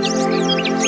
Música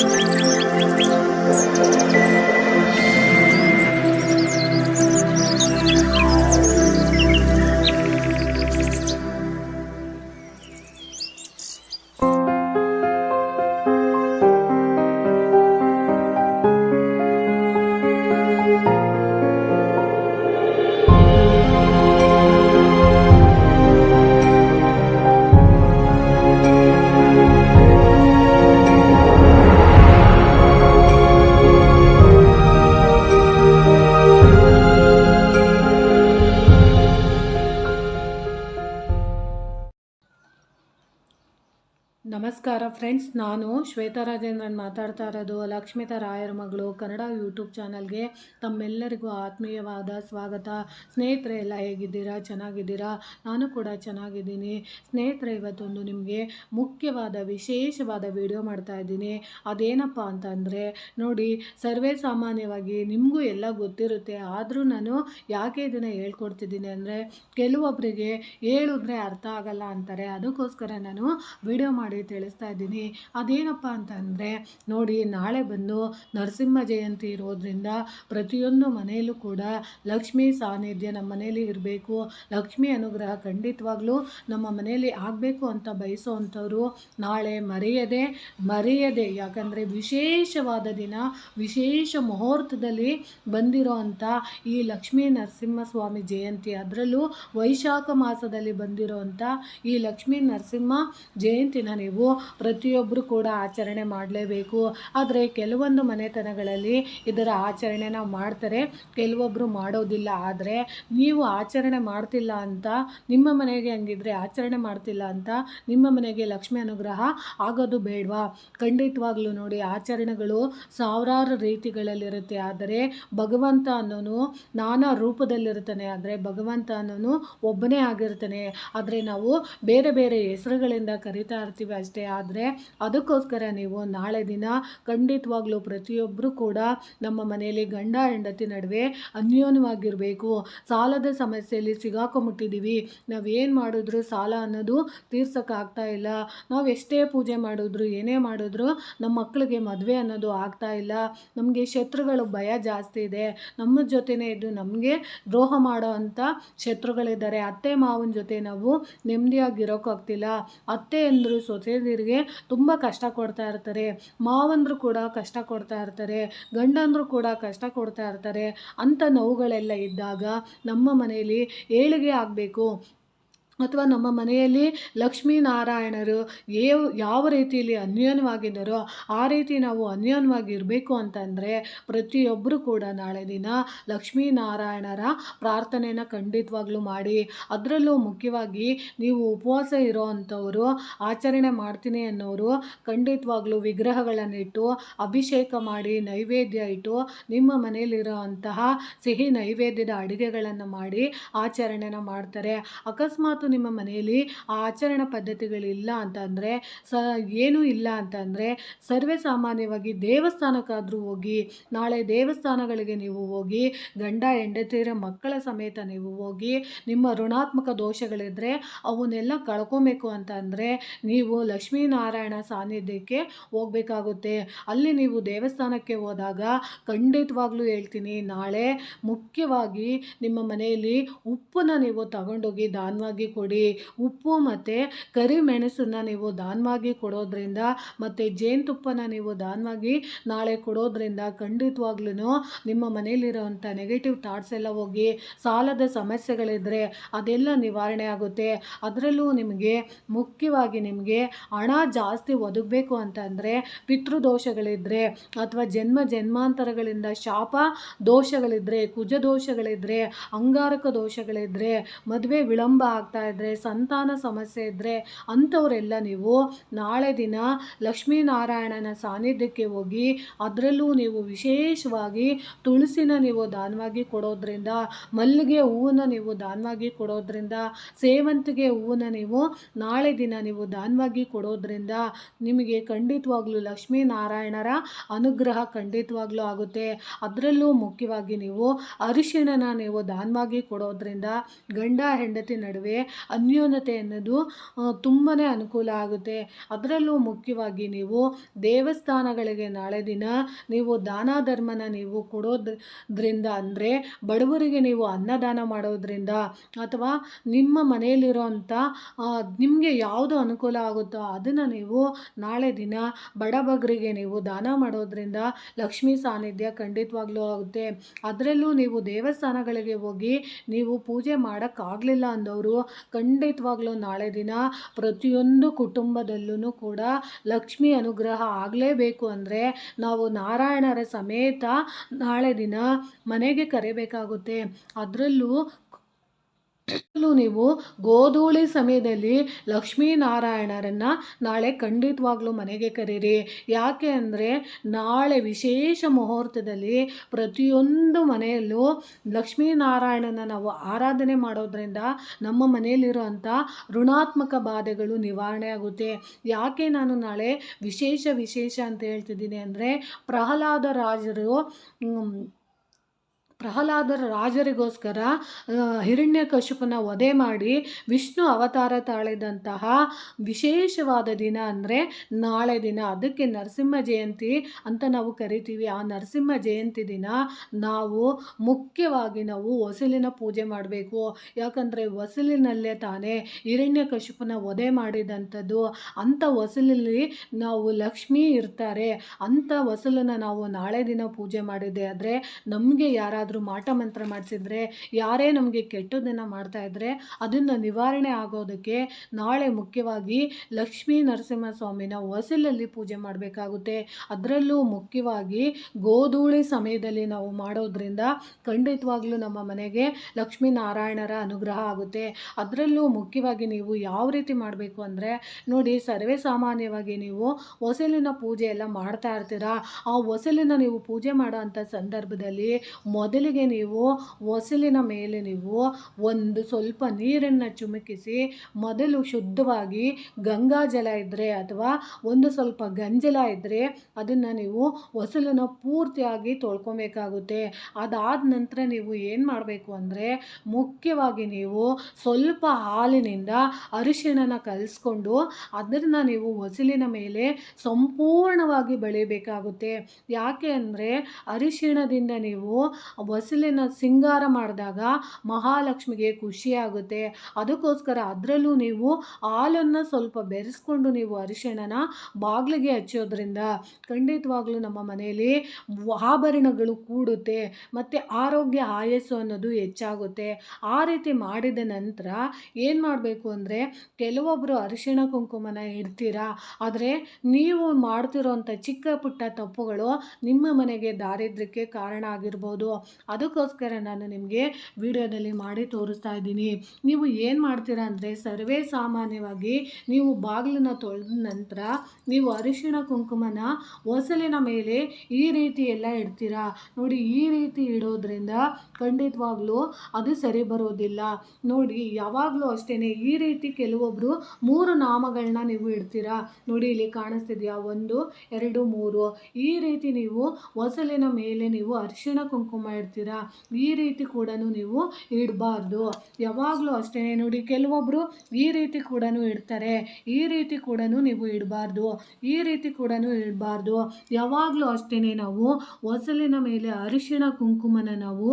ನಮಸ್ಕಾರ ಫ್ರೆಂಡ್ಸ್, ನಾನು ಶ್ವೇತಾ ರಾಜೇಂದ್ರನ್ ಮಾತಾಡ್ತಾ ಇರೋದು. ಲಕ್ಷ್ಮಿತಾ ರಾಯರ ಮಗಳು, ಕನ್ನಡ ಯೂಟ್ಯೂಬ್ ಚಾನಲ್ಗೆ ತಮ್ಮೆಲ್ಲರಿಗೂ ಆತ್ಮೀಯವಾದ ಸ್ವಾಗತ. ಸ್ನೇಹಿತರೆ, ಎಲ್ಲ ಹೇಗಿದ್ದೀರಾ? ಚೆನ್ನಾಗಿದ್ದೀರಾ? ನಾನು ಕೂಡ ಚೆನ್ನಾಗಿದ್ದೀನಿ. ಸ್ನೇಹಿತರೆ, ಇವತ್ತೊಂದು ನಿಮಗೆ ಮುಖ್ಯವಾದ, ವಿಶೇಷವಾದ ವಿಡಿಯೋ ಮಾಡ್ತಾ ಇದ್ದೀನಿ. ಅದೇನಪ್ಪ ಅಂತಂದರೆ, ನೋಡಿ, ಸರ್ವೇ ಸಾಮಾನ್ಯವಾಗಿ ನಿಮಗೂ ಎಲ್ಲ ಗೊತ್ತಿರುತ್ತೆ. ಆದರೂ ನಾನು ಯಾಕೆ ಇದನ್ನು ಹೇಳ್ಕೊಡ್ತಿದ್ದೀನಿ ಅಂದರೆ ಕೆಲವೊಬ್ಬರಿಗೆ ಹೇಳಿದ್ರೆ ಅರ್ಥ ಆಗಲ್ಲ ಅಂತಾರೆ. ಅದಕ್ಕೋಸ್ಕರ ನಾನು ವಿಡಿಯೋ ತಿಳಿಸ್ತಾ ಇದ್ದೀನಿ. ಅದೇನಪ್ಪ ಅಂತಂದರೆ, ನೋಡಿ, ನಾಳೆ ಬಂದು ನರಸಿಂಹ ಜಯಂತಿ ಇರೋದ್ರಿಂದ ಪ್ರತಿಯೊಂದು ಮನೆಯಲ್ಲೂ ಕೂಡ ಲಕ್ಷ್ಮೀ ಸಾನ್ನಿಧ್ಯ ನಮ್ಮ ಮನೆಯಲ್ಲಿ ಇರಬೇಕು. ಲಕ್ಷ್ಮಿ ಅನುಗ್ರಹ ಖಂಡಿತವಾಗ್ಲೂ ನಮ್ಮ ಮನೆಯಲ್ಲಿ ಆಗಬೇಕು ಅಂತ ಬಯಸೋ ಅಂಥವ್ರು ನಾಳೆ ಮರೆಯದೆ ಮರೆಯದೆ, ಯಾಕಂದರೆ ವಿಶೇಷವಾದ ದಿನ, ವಿಶೇಷ ಮುಹೂರ್ತದಲ್ಲಿ ಬಂದಿರೋ ಅಂಥ ಈ ಲಕ್ಷ್ಮೀ ನರಸಿಂಹಸ್ವಾಮಿ ಜಯಂತಿ, ಅದರಲ್ಲೂ ವೈಶಾಖ ಮಾಸದಲ್ಲಿ ಬಂದಿರೋವಂಥ ಈ ಲಕ್ಷ್ಮೀ ನರಸಿಂಹ ಜಯಂತಿನ ನೀವು ಪ್ರತಿಯೊಬ್ಬರು ಕೂಡ ಆಚರಣೆ ಮಾಡಲೇಬೇಕು. ಆದರೆ ಕೆಲವೊಂದು ಮನೆತನಗಳಲ್ಲಿ ಇದರ ಆಚರಣೆನ ಮಾಡ್ತಾರೆ ಕೆಲವೊಬ್ಬರು ಮಾಡೋದಿಲ್ಲ. ಆದರೆ ನೀವು ಆಚರಣೆ ಮಾಡ್ತಿಲ್ಲ ಅಂತ, ನಿಮ್ಮ ಮನೆಗೆ ಹಂಗಿದ್ರೆ ಆಚರಣೆ ಮಾಡ್ತಿಲ್ಲ ಅಂತ ನಿಮ್ಮ ಮನೆಗೆ ಲಕ್ಷ್ಮಿ ಅನುಗ್ರಹ ಆಗೋದು ಬೇಡವಾ? ಖಂಡಿತವಾಗ್ಲೂ ನೋಡಿ, ಆಚರಣೆಗಳು ಸಾವಿರಾರು ರೀತಿಗಳಲ್ಲಿರುತ್ತೆ. ಆದರೆ ಭಗವಂತ ಅನ್ನೋನು ನಾನಾ ರೂಪದಲ್ಲಿರ್ತಾನೆ ಆದರೆ ಭಗವಂತ ಅನ್ನೋನು ಒಬ್ಬನೇ ಆಗಿರ್ತಾನೆ ಆದರೆ ನಾವು ಬೇರೆ ಬೇರೆ ಹೆಸರುಗಳಿಂದ ಕರಿತಾ ಇರ್ತೀವಿ. ಅಷ್ಟೇ. ಆದರೆ ಅದಕ್ಕೋಸ್ಕರ ನೀವು ನಾಳೆ ದಿನ ಖಂಡಿತವಾಗ್ಲೂ ಪ್ರತಿಯೊಬ್ಬರು ಕೂಡ ನಮ್ಮ ಮನೆಯಲ್ಲಿ ಗಂಡ ಹೆಂಡತಿ ನಡುವೆ ಅನ್ಯೋನ್ಯವಾಗಿರಬೇಕು. ಸಾಲದ ಸಮಸ್ಯೆಯಲ್ಲಿ ಸಿಗಾಕೊಂಬಿಟ್ಟಿದ್ದೀವಿ ನಾವು ಏನು ಮಾಡಿದ್ರು ಸಾಲ ಅನ್ನೋದು ತೀರ್ಸೋಕ್ಕಾಗ್ತಾ ಇಲ್ಲ. ನಾವು ಎಷ್ಟೇ ಪೂಜೆ ಮಾಡಿದ್ರು, ಏನೇ ಮಾಡಿದ್ರು ನಮ್ಮ ಮಕ್ಕಳಿಗೆ ಮದುವೆ ಅನ್ನೋದು ಆಗ್ತಾ ಇಲ್ಲ. ನಮಗೆ ಶತ್ರುಗಳು ಭಯ ಜಾಸ್ತಿ ಇದೆ. ನಮ್ಮ ಜೊತೆನೇ ಇದ್ದು ನಮಗೆ ದ್ರೋಹ ಮಾಡೋ ಅಂಥ ಶತ್ರುಗಳಿದ್ದಾರೆ. ಅತ್ತೆ ಮಾವನ ಜೊತೆ ನಾವು ನೆಮ್ಮದಿಯಾಗಿರೋಕ್ಕಾಗ್ತಿಲ್ಲ ಅತ್ತೆ ಅಂದರು ಸೊಸೆದಿರಿಗೆ ತುಂಬ ಕಷ್ಟ ಕೊಡ್ತಾ ಇರ್ತಾರೆ. ಮಾವಂದರು ಕೂಡ ಕಷ್ಟ ಕೊಡ್ತಾ ಇರ್ತಾರೆ. ಗಂಡಂದರು ಕೂಡ ಕಷ್ಟ ಕೊಡ್ತಾ ಇರ್ತಾರೆ. ಅಂಥ ನೋವುಗಳೆಲ್ಲ ಇದ್ದಾಗ ನಮ್ಮ ಮನೆಯಲ್ಲಿ ಏಳಿಗೆ ಆಗಬೇಕು. ಅಥವಾ ನಮ್ಮ ಮನೆಯಲ್ಲಿ ಲಕ್ಷ್ಮೀನಾರಾಯಣರು ಏವ್ ಯಾವ ರೀತಿಯಲ್ಲಿ ಅನ್ಯೋನ್ಯವಾಗಿದ್ದಾರೋ ಆ ರೀತಿ ನಾವು ಅನ್ಯೋನ್ಯವಾಗಿ ಇರಬೇಕು ಅಂತಂದರೆ ಪ್ರತಿಯೊಬ್ಬರು ಕೂಡ ನಾಳೆ ದಿನ ಲಕ್ಷ್ಮೀನಾರಾಯಣರ ಪ್ರಾರ್ಥನೆನ ಖಂಡಿತವಾಗ್ಲೂ ಮಾಡಿ, ಅದರಲ್ಲೂ ಮುಖ್ಯವಾಗಿ ನೀವು ಉಪವಾಸ ಇರೋ ಅಂಥವರು, ಆಚರಣೆ ಮಾಡ್ತೀನಿ ಅನ್ನೋರು ಖಂಡಿತವಾಗ್ಲೂ ವಿಗ್ರಹಗಳನ್ನಿಟ್ಟು ಅಭಿಷೇಕ ಮಾಡಿ, ನೈವೇದ್ಯ ಇಟ್ಟು, ನಿಮ್ಮ ಮನೆಯಲ್ಲಿರೋ ಅಂತಹ ಸಿಹಿ ನೈವೇದ್ಯದ ಅಡುಗೆಗಳನ್ನು ಮಾಡಿ ಆಚರಣೆನ ಮಾಡ್ತಾರೆ. ಅಕಸ್ಮಾತ್ ನಿಮ್ಮ ಮನೆಯಲ್ಲಿ ಆಚರಣಾ ಪದ್ಧತಿಗಳಿಲ್ಲ ಅಂತಂದರೆ ಸ, ಏನೂ ಇಲ್ಲ ಅಂತಂದರೆ ಸರ್ವೇ ಸಾಮಾನ್ಯವಾಗಿ ದೇವಸ್ಥಾನಕ್ಕಾದರೂ ಹೋಗಿ, ನಾಳೆ ದೇವಸ್ಥಾನಗಳಿಗೆ ನೀವು ಹೋಗಿ, ಗಂಡ ಹೆಂಡತಿಯರ ಮಕ್ಕಳ ಸಮೇತ ನೀವು ಹೋಗಿ, ನಿಮ್ಮ ಋಣಾತ್ಮಕ ದೋಷಗಳಿದ್ದರೆ ಅವನ್ನೆಲ್ಲ ಕಳ್ಕೊಬೇಕು ಅಂತ ಅಂದರೆ ನೀವು ಲಕ್ಷ್ಮೀನಾರಾಯಣ ಸಾನ್ನಿಧ್ಯಕ್ಕೆ ಹೋಗಬೇಕಾಗುತ್ತೆ. ಅಲ್ಲಿ ನೀವು ದೇವಸ್ಥಾನಕ್ಕೆ ಹೋದಾಗ ಖಂಡಿತವಾಗ್ಲೂ ಹೇಳ್ತೀನಿ, ನಾಳೆ ಮುಖ್ಯವಾಗಿ ನಿಮ್ಮ ಮನೆಯಲ್ಲಿ ಉಪ್ಪನ್ನು ನೀವು ತಗೊಂಡೋಗಿ ದಾನವಾಗಿ ಕೊಡಿ. ಉಪ್ಪು ಮತ್ತು ಕರಿಮೆಣಸನ್ನು ನೀವು ದಾನವಾಗಿ ಕೊಡೋದ್ರಿಂದ ಮತ್ತು ಜೇನುತುಪ್ಪನ ನೀವು ದಾನವಾಗಿ ನಾಳೆ ಕೊಡೋದ್ರಿಂದ ಖಂಡಿತವಾಗ್ಲೂ ನಿಮ್ಮ ಮನೆಯಲ್ಲಿರೋವಂಥ ನೆಗೆಟಿವ್ ಥಾಟ್ಸ್ ಎಲ್ಲ ಹೋಗಿ ಸಾಲದ ಸಮಸ್ಯೆಗಳಿದ್ದರೆ ಅದೆಲ್ಲ ನಿವಾರಣೆ ಆಗುತ್ತೆ. ಅದರಲ್ಲೂ ನಿಮಗೆ ಮುಖ್ಯವಾಗಿ ನಿಮಗೆ ಹಣ ಜಾಸ್ತಿ ಒದಗಬೇಕು ಅಂತಂದರೆ ಪಿತೃದೋಷಗಳಿದ್ದರೆ ಅಥವಾ ಜನ್ಮ ಜನ್ಮಾಂತರಗಳಿಂದ ಶಾಪ ದೋಷಗಳಿದ್ದರೆ ಕುಜ ದೋಷಗಳಿದ್ದರೆ ಅಂಗಾರಕ ದೋಷಗಳಿದ್ದರೆ ಮದುವೆ ವಿಳಂಬ ಆಗ್ತಾ ಇದ್ದರೆ ಸಂತಾನ ಸಮಸ್ಯೆ ಇದ್ದರೆ ಅಂಥವರೆಲ್ಲ ನೀವು ನಾಳೆ ದಿನ ಲಕ್ಷ್ಮೀನಾರಾಯಣನ ಸಾನ್ನಿಧ್ಯಕ್ಕೆ ಹೋಗಿ ಅದರಲ್ಲೂ ನೀವು ವಿಶೇಷವಾಗಿ ತುಳಸಿನ ನೀವು ದಾನವಾಗಿ ಕೊಡೋದ್ರಿಂದ, ಮಲ್ಲಿಗೆ ಹೂವನ್ನ ನೀವು ದಾನವಾಗಿ ಕೊಡೋದ್ರಿಂದ, ಸೇವಂತಿಗೆ ಹೂವನ್ನ ನೀವು ನಾಳೆ ದಿನ ನೀವು ದಾನವಾಗಿ ಕೊಡೋದ್ರಿಂದ ನಿಮಗೆ ಖಂಡಿತವಾಗ್ಲೂ ಲಕ್ಷ್ಮೀನಾರಾಯಣರ ಅನುಗ್ರಹ ಖಂಡಿತವಾಗ್ಲೂ ಆಗುತ್ತೆ. ಅದರಲ್ಲೂ ಮುಖ್ಯವಾಗಿ ನೀವು ಅರಿಶಿಣನ ನೀವು ದಾನವಾಗಿ ಕೊಡೋದ್ರಿಂದ ಗಂಡ ಹೆಂಡತಿ ನಡುವೆ ಅನ್ಯೋನ್ಯತೆ ಅನ್ನೋದು ತುಂಬಾ ಅನುಕೂಲ ಆಗುತ್ತೆ. ಅದರಲ್ಲೂ ಮುಖ್ಯವಾಗಿ ನೀವು ದೇವಸ್ಥಾನಗಳಿಗೆ ನಾಳೆ ದಿನ ನೀವು ದಾನ ಧರ್ಮನ ನೀವು ಕೊಡೋದ್ರಿಂದ ಅಂದರೆ ಬಡವರಿಗೆ ನೀವು ಅನ್ನದಾನ ಮಾಡೋದ್ರಿಂದ ಅಥವಾ ನಿಮ್ಮ ಮನೆಯಲ್ಲಿರೋಂಥ ನಿಮಗೆ ಯಾವುದು ಅನುಕೂಲ ಆಗುತ್ತೋ ಅದನ್ನು ನೀವು ನಾಳೆ ದಿನ ಬಡಬಗರಿಗೆ ನೀವು ದಾನ ಮಾಡೋದ್ರಿಂದ ಲಕ್ಷ್ಮೀ ಸಾನ್ನಿಧ್ಯ ಖಂಡಿತವಾಗ್ಲೂ ಆಗುತ್ತೆ. ಅದರಲ್ಲೂ ನೀವು ದೇವಸ್ಥಾನಗಳಿಗೆ ಹೋಗಿ ನೀವು ಪೂಜೆ ಮಾಡೋಕ್ಕಾಗಲಿಲ್ಲ ಅಂದವರು ಖಂಡಿತವಾಗ್ಲೂ ನಾಳೆ ದಿನ ಪ್ರತಿಯೊಂದು ಕುಟುಂಬದಲ್ಲೂ ಕೂಡ ಲಕ್ಷ್ಮಿ ಅನುಗ್ರಹ ಆಗಲೇಬೇಕು ಅಂದರೆ ನಾವು ನಾರಾಯಣರ ಸಮೇತ ನಾಳೆ ದಿನ ಮನೆಗೆ ಕರೆಯಬೇಕಾಗುತ್ತೆ ಅದರಲ್ಲೂ ನೀವು ಗೋಧೂಳಿ ಸಮಯದಲ್ಲಿ ಲಕ್ಷ್ಮೀನಾರಾಯಣರನ್ನು ನಾಳೆ ಖಂಡಿತವಾಗ್ಲೂ ಮನೆಗೆ ಕರೀರಿ. ಯಾಕೆ ಅಂದರೆ ನಾಳೆ ವಿಶೇಷ ಮುಹೂರ್ತದಲ್ಲಿ ಪ್ರತಿಯೊಂದು ಮನೆಯಲ್ಲೂ ಲಕ್ಷ್ಮೀನಾರಾಯಣನ ನಾವು ಆರಾಧನೆ ಮಾಡೋದ್ರಿಂದ ನಮ್ಮ ಮನೆಯಲ್ಲಿರುವಂಥ ಋಣಾತ್ಮಕ ಬಾಧೆಗಳು ನಿವಾರಣೆ ಆಗುತ್ತೆ. ಯಾಕೆ ನಾನು ನಾಳೆ ವಿಶೇಷ ವಿಶೇಷ ಅಂತ ಹೇಳ್ತಿದ್ದೀನಿ ಅಂದರೆ ಪ್ರಹ್ಲಾದ ರಾಜರು ಪ್ರಹ್ಲಾದರ ರಾಜರಿಗೋಸ್ಕರ ಹಿರಣ್ಯಕಶಿಪನ ವಧೆ ಮಾಡಿ ವಿಷ್ಣು ಅವತಾರ ತಾಳಿದಂತಹ ವಿಶೇಷವಾದ ದಿನ ಅಂದರೆ ನಾಳೆ ದಿನ. ಅದಕ್ಕೆ ನರಸಿಂಹ ಜಯಂತಿ ಅಂತ ನಾವು ಕರಿತೀವಿ. ಆ ನರಸಿಂಹ ಜಯಂತಿ ದಿನ ನಾವು ಮುಖ್ಯವಾಗಿ ನಾವು ಹೊಸಲಿನ ಪೂಜೆ ಮಾಡಬೇಕು. ಯಾಕಂದರೆ ಹೊಸಲಿನಲ್ಲೇ ತಾನೇ ಹಿರಣ್ಯಕಶಿಪನ ವಧೆ ಮಾಡಿದಂಥದ್ದು. ಅಂಥ ಹೊಸಲಲ್ಲಿ ನಾವು ಲಕ್ಷ್ಮಿ ಇರ್ತಾರೆ. ಅಂಥ ಹೊಸಲನ್ನು ನಾವು ನಾಳೆ ದಿನ ಪೂಜೆ ಮಾಡಿದೆ ಆದರೆ ನಮಗೆ ಯಾರಾದರೂ ಏನಾದರೂ ಮಾಟ ಮಂತ್ರ ಮಾಡಿಸಿದ್ರೆ, ಯಾರೇ ನಮಗೆ ಕೆಟ್ಟದನ್ನು ಇದ್ದರೆ ಅದನ್ನು ನಿವಾರಣೆ ಆಗೋದಕ್ಕೆ ನಾಳೆ ಮುಖ್ಯವಾಗಿ ಲಕ್ಷ್ಮೀ ನರಸಿಂಹಸ್ವಾಮಿನ ಹೊಸಲಲ್ಲಿ ಪೂಜೆ ಮಾಡಬೇಕಾಗುತ್ತೆ. ಅದರಲ್ಲೂ ಮುಖ್ಯವಾಗಿ ಗೋಧೂಳಿ ಸಮಯದಲ್ಲಿ ನಾವು ಮಾಡೋದ್ರಿಂದ ಖಂಡಿತವಾಗ್ಲೂ ನಮ್ಮ ಮನೆಗೆ ಲಕ್ಷ್ಮೀನಾರಾಯಣರ ಅನುಗ್ರಹ ಆಗುತ್ತೆ. ಅದರಲ್ಲೂ ಮುಖ್ಯವಾಗಿ ನೀವು ಯಾವ ರೀತಿ ಮಾಡಬೇಕು ಅಂದರೆ, ನೋಡಿ ಸರ್ವೇ ಸಾಮಾನ್ಯವಾಗಿ ನೀವು ಹೊಸಲಿನ ಪೂಜೆ ಎಲ್ಲ ಮಾಡ್ತಾ ಇರ್ತೀರಾ? ಆ ಹೊಸಲಿನ ನೀವು ಪೂಜೆ ಮಾಡೋ ಸಂದರ್ಭದಲ್ಲಿ ಮೊದಲು ಮೊದಲಿಗೆ ನೀವು ಒಸಲಿನ ಮೇಲೆ ನೀವು ಒಂದು ಸ್ವಲ್ಪ ನೀರನ್ನು ಚುಮುಕಿಸಿ, ಮೊದಲು ಶುದ್ಧವಾಗಿ ಗಂಗಾ ಜಲ ಇದ್ದರೆ ಅಥವಾ ಒಂದು ಸ್ವಲ್ಪ ಗಂಜಲ ಇದ್ದರೆ ಅದನ್ನು ನೀವು ಹೊಸಲನ್ನು ಪೂರ್ತಿಯಾಗಿ ತೊಳ್ಕೊಬೇಕಾಗುತ್ತೆ. ಅದಾದ ನಂತರ ನೀವು ಏನು ಮಾಡಬೇಕು ಅಂದರೆ, ಮುಖ್ಯವಾಗಿ ನೀವು ಸ್ವಲ್ಪ ಹಾಲಿನಿಂದ ಅರಿಶಿಣನ ಕಲಿಸ್ಕೊಂಡು ಅದನ್ನು ನೀವು ಹೊಸಲಿನ ಮೇಲೆ ಸಂಪೂರ್ಣವಾಗಿ ಬೆಳಿಬೇಕಾಗುತ್ತೆ. ಯಾಕೆ ಅಂದರೆ, ಅರಿಶಿಣದಿಂದ ನೀವು ಹೊಸಲಿನ ಸಿಂಗಾರ ಮಾಡಿದಾಗ ಮಹಾಲಕ್ಷ್ಮಿಗೆ ಖುಷಿಯಾಗುತ್ತೆ. ಅದಕ್ಕೋಸ್ಕರ ಅದರಲ್ಲೂ ನೀವು ಹಾಲನ್ನು ಸ್ವಲ್ಪ ಬೆರೆಸ್ಕೊಂಡು ನೀವು ಅರಿಶಿಣನ ಬಾಗಿಲಿಗೆ ಹಚ್ಚೋದ್ರಿಂದ ಖಂಡಿತವಾಗ್ಲೂ ನಮ್ಮ ಮನೆಯಲ್ಲಿ ಆಭರಣಗಳು ಕೂಡುತ್ತೆ, ಮತ್ತು ಆರೋಗ್ಯ ಆಯಸ್ಸು ಅನ್ನೋದು ಹೆಚ್ಚಾಗುತ್ತೆ. ಆ ರೀತಿ ಮಾಡಿದ ನಂತರ ಏನು ಮಾಡಬೇಕು ಅಂದರೆ ಕೆಲವೊಬ್ಬರು ಅರಿಶಿಣ ಕುಂಕುಮನ ಇಡ್ತೀರಾ? ಆದರೆ ನೀವು ಮಾಡ್ತಿರೋಂಥ ಚಿಕ್ಕ ಪುಟ್ಟ ತಪ್ಪುಗಳು ನಿಮ್ಮ ಮನೆಗೆ ದಾರಿದ್ರ್ಯಕ್ಕೆ ಕಾರಣ ಆಗಿರ್ಬೋದು. ಅದಕ್ಕೋಸ್ಕರ ನಾನು ನಿಮಗೆ ವಿಡಿಯೋದಲ್ಲಿ ಮಾಡಿ ತೋರಿಸ್ತಾ ಇದ್ದೀನಿ. ನೀವು ಏನು ಮಾಡ್ತೀರಾ ಅಂದರೆ ಸರ್ವೇ ಸಾಮಾನ್ಯವಾಗಿ ನೀವು ಬಾಗಿಲನ್ನ ತೊಳೆದ ನಂತರ ನೀವು ಅರಿಶಿಣ ಕುಂಕುಮನ ಒಸಲಿನ ಮೇಲೆ ಈ ರೀತಿ ಎಲ್ಲ ಇಡ್ತೀರಾ? ನೋಡಿ, ಈ ರೀತಿ ಇಡೋದ್ರಿಂದ ಖಂಡಿತವಾಗ್ಲೂ ಅದು ಸರಿ ಬರೋದಿಲ್ಲ. ನೋಡಿ, ಯಾವಾಗಲೂ ಅಷ್ಟೇ ಈ ರೀತಿ ಕೆಲವೊಬ್ಬರು ಮೂರು ನಾಮಗಳನ್ನ ನೀವು ಇಡ್ತೀರಾ? ನೋಡಿ, ಇಲ್ಲಿ ಕಾಣಿಸ್ತಿದೆಯಾ? ಒಂದು, ಎರಡು, ಮೂರು. ಈ ರೀತಿ ನೀವು ಒಸಲಿನ ಮೇಲೆ ನೀವು ಅರಿಶಿಣ ಕುಂಕುಮ ಇಡ್ತೀರಾ ಈ ರೀತಿ ಕೂಡ ನೀವು ಇಡಬಾರ್ದು. ಯಾವಾಗಲೂ ಅಷ್ಟೇ. ನೋಡಿ ಕೆಲವೊಬ್ಬರು ಈ ರೀತಿ ಕೂಡ ಇಡ್ತಾರೆ. ಈ ರೀತಿ ಕೂಡ ನೀವು ಇಡಬಾರ್ದು. ಈ ರೀತಿ ಕೂಡ ಇಡಬಾರ್ದು. ಯಾವಾಗಲೂ ಅಷ್ಟೇ ನಾವು ಹೊಸಲಿನ ಮೇಲೆ ಅರಿಶಿಣ ಕುಂಕುಮನ ನಾವು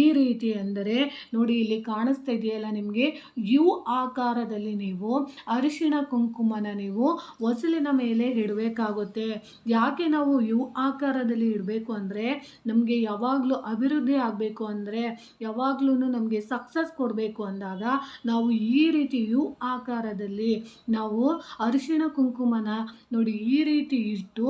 ಈ ರೀತಿ ಅಂದರೆ, ನೋಡಿ, ಇಲ್ಲಿ ಕಾಣಿಸ್ತಾ ಇದೆಯಲ್ಲ ನಿಮಗೆ? ಯು ಆಕಾರದಲ್ಲಿ ನೀವು ಅರಿಶಿಣ ಕುಂಕುಮನ ನೀವು ಹೊಸಲಿನ ಮೇಲೆ ಇಡಬೇಕಾಗುತ್ತೆ. ಯಾಕೆ ನಾವು ಯು ಆಕಾರದಲ್ಲಿ ಇಡಬೇಕು ಅಂದರೆ, ನಮಗೆ ಯಾವಾಗಲೂ ಅಭಿವೃದ್ಧಿ ಆಗಬೇಕು ಅಂದರೆ ಯಾವಾಗಲೂ ನಮಗೆ ಸಕ್ಸಸ್ ಕೊಡಬೇಕು ಅಂದಾಗ ನಾವು ಈ ರೀತಿ ಯು ಆಕಾರದಲ್ಲಿ ನಾವು ಅರಿಶಿಣ ಕುಂಕುಮನ ನೋಡಿ ಈ ರೀತಿ ಇಟ್ಟು